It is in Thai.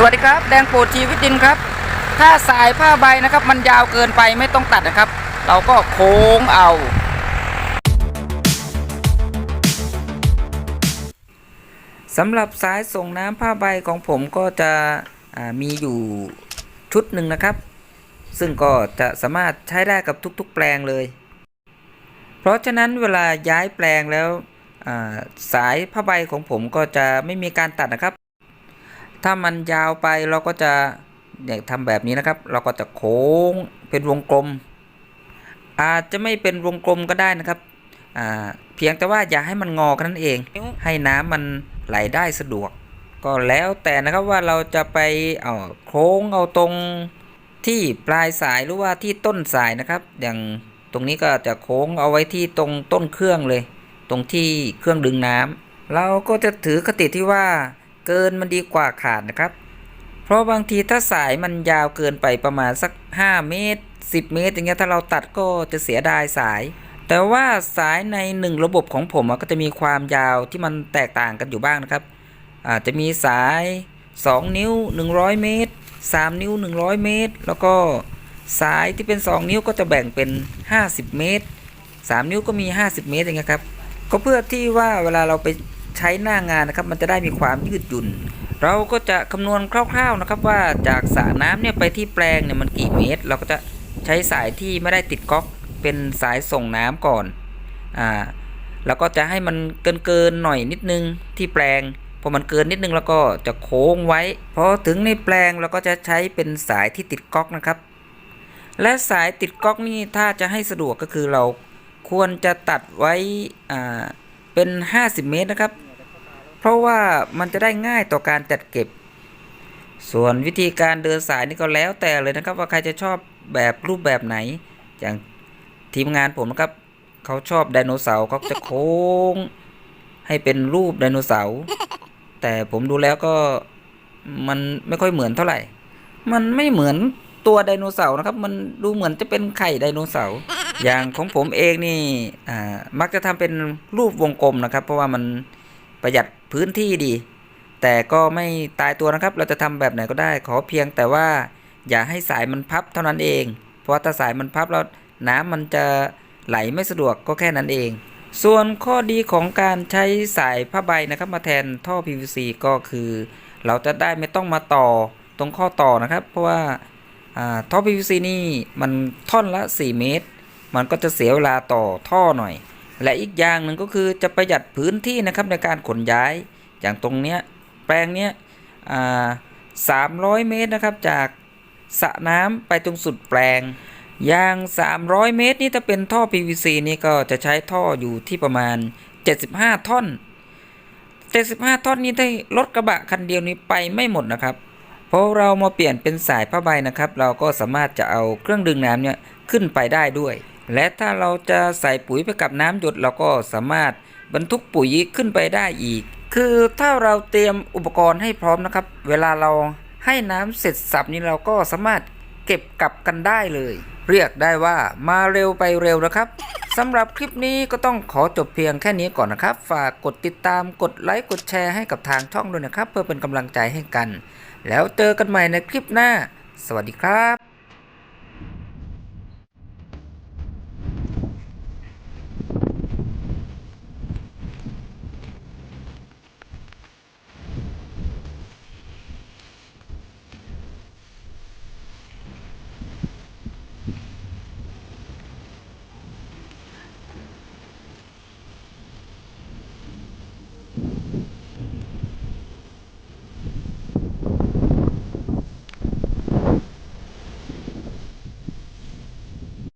สวัสดีครับ แดงโปรดชีวิตดินครับ ถ้าสายผ้าใบนะครับ มันยาวเกินไปไม่ต้องตัดนะครับ เราก็โค้งเอา สำหรับสายส่งน้ำผ้าใบของผมก็จะมีอยู่ชุดหนึ่งนะครับ ซึ่งก็จะสามารถใช้ได้กับทุกๆแปลงเลย เพราะฉะนั้นเวลาย้ายแปลงแล้วสายผ้าใบของผมก็จะไม่มีการตัดนะครับ ถ้ามันยาวไปเราก็จะเนี่ยทำแบบนี้นะครับ เราก็จะโค้งเป็นวงกลม อาจจะไม่เป็นวงกลมก็ได้นะครับเพียงแต่ว่าอย่าให้มันงอแค่นั้นเอง ให้น้ำมันไหลได้สะดวก ก็แล้วแต่นะครับว่าเราจะไปเอาโค้งเอาตรงที่ปลายสายหรือว่าที่ต้นสายนะครับ อย่างตรงนี้ก็จะโค้งเอาไว้ที่ตรงต้นเครื่องเลย ตรงที่เครื่องดึงน้ำเราก็จะถือคติที่ว่า เกินมันดีกว่าขาดนะครับ เพราะบางทีถ้าสายมันยาวเกินไปประมาณสัก 5 เมตร 10 เมตร อย่างเงี้ยถ้าเราตัดก็จะเสียดายสาย แต่ว่าสายในหนึ่งระบบของผมก็จะมีความยาวที่มันแตกต่างกันอยู่บ้างนะครับอาจจะมีสาย 2 นิ้ว 100 เมตร 3 นิ้ว 100 เมตร แล้วก็สายที่เป็น 2 นิ้วก็จะแบ่งเป็น 50 เมตร 3 นิ้วก็มี 50 เมตรอย่างเงี้ยครับก็เพื่อที่ว่าเวลาเราไป ใช้หน้างานนะครับ มันจะได้มีความยืดหยุ่น เราก็จะคำนวณคร่าวๆนะครับว่าจากสระน้ำเนี่ยไปที่แปลงเนี่ยมันกี่เมตร เราก็จะใช้สายที่ไม่ได้ติดก๊อกเป็นสายส่งน้ำก่อนอ่าแล้วก็จะให้มันเกินเกินๆหน่อยนิดนึงที่แปลงพอมันเกินนิดนึงแล้วก็จะโค้งไว้พอถึงในแปลงเราก็จะใช้เป็นสายที่ติดก๊อกนะครับ และสายติดก๊อกนี่ถ้าจะให้สะดวกก็คือเราควรจะตัดไว้อ่าเป็น 50 เมตรนะครับ เพราะว่ามันจะได้ง่ายต่อการจัดเก็บ ส่วนวิธีการเดินสายนี่ก็แล้วแต่เลยนะครับ ว่าใครจะชอบแบบรูปแบบไหน อย่างทีมงานผมนะครับเขาชอบไดโนเสาร์เขาจะโค้ง ให้เป็นรูปไดโนเสาร์แต่ผมดูแล้วก็มันไม่ค่อยเหมือนเท่าไหร่ มันไม่เหมือนตัวไดโนเสาร์นะครับ มันดูเหมือนจะเป็นไข่ไดโนเสาร์อย่างของผมเองนี่มักจะทำเป็นรูปวงกลมนะครับ เพราะว่ามันประหยัด พื้นที่ดี แต่ก็ไม่ตายตัวนะครับ เราจะทำแบบไหนก็ได้ ขอเพียงแต่ว่าอย่าให้สายมันพับเท่านั้นเอง เพราะถ้าสายมันพับแล้วน้ำมันจะไหลไม่สะดวกก็แค่นั้นเอง ส่วนข้อดีของการใช้สายผ้าใบนะครับมาแทนท่อ PVC ก็คือ เราจะได้ไม่ต้องมาต่อตรงข้อต่อนะครับ เพราะว่าอ่าท่อ PVC นี่มันท่อนละ 4 เมตร มันก็จะเสียเวลาต่อท่อหน่อย และอีกอย่างหนึ่งก็คือจะประหยัดพื้นที่นะครับในการขนย้ายอย่างตรงเนี้ยแปลงเนี้ยอ่า300เมตรนะครับจากสระน้ำไปตรงสุดแปลงอย่าง 300 เมตร นี่ถ้าเป็นท่อ PVC นี่ก็จะใช้ท่ออยู่ที่ประมาณ 75 ท่อน 75 ท่อนนี้ได้รถกระบะคันเดียวนี้ไปไม่หมดนะครับ เพราะเรามาเปลี่ยนเป็นสายผ้าใบนะครับ เราก็สามารถจะเอาเครื่องดึงน้ำเนี่ยขึ้นไปได้ด้วย และถ้าเราจะใส่ปุ๋ยไปกับน้ำหยดเราก็สามารถบรรทุกปุ๋ยขึ้นไปได้อีก คือถ้าเราเตรียมอุปกรณ์ให้พร้อมนะครับ เวลาเราให้น้ำเสร็จสับนี้เราก็สามารถเก็บกลับกันได้เลย เรียกได้ว่ามาเร็วไปเร็วนะครับสำหรับคลิปนี้ก็ต้องขอจบเพียงแค่นี้ก่อนนะครับ ฝากกดติดตามกดไลค์กดแชร์ให้กับทางช่องด้วยนะครับ เพื่อเป็นกำลังใจให้กัน แล้วเจอกันใหม่ในคลิปหน้า สวัสดีครับ